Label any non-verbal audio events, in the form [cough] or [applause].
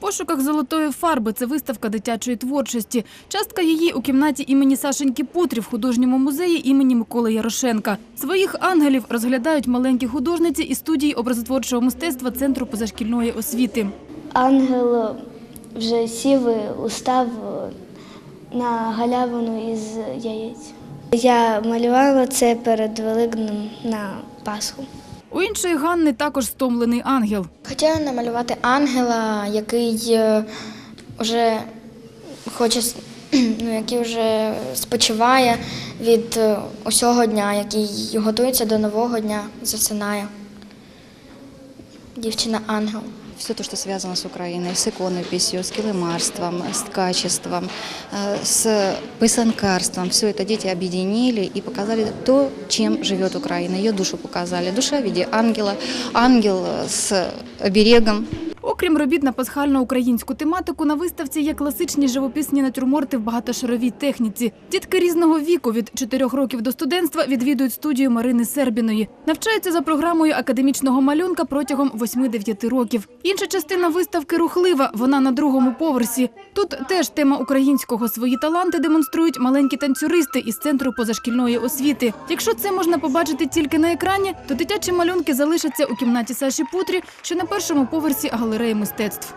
пошуках золотої фарби це виставка дитячої творчості. Частка її у кімнаті імені Сашеньки Путрі в художньому музеї імені Миколи Ярошенка. Своїх ангелів розглядають маленькі художниці із студії образотворчого мистецтва Центру позашкільної освіти. Ангел вже сів устав на галявину із яєць. Я малювала це перед Великднем на Пасху. У іншої Ганни також стомлений ангел. Хотіла намалювати ангела, який е, вже хоче, [clears throat] ну, який вже спочиває від е, усього дня, який готується до нового дня, засинає. Дівчина ангел Все то, что связано с Украиной, с иконописью, с килимарством, с ткачеством, э, с писанкарством. Все это дети объединили и показали то, чем живет Украина. Ее душу показали. Душа в виде ангела, ангел э, с оберегом, Окрім робіт на пасхально-українську тематику, на виставці є класичні живописні натюрморти в багатошаровій техніці. Дітки різного віку від 4 років до студентства відвідують студію Марини Сербіної. Навчаються за програмою академічного малюнка протягом 8-9 років. Інша частина виставки рухлива. Вона на другому поверсі. Тут теж тема українського свої таланти демонструють маленькі танцюристи із центру позашкільної освіти. Якщо це можна побачити тільки на екрані, то дитячі малюнки залишаться у кімнаті Саші Путрі, що на першому поверсі галереї мистецтв.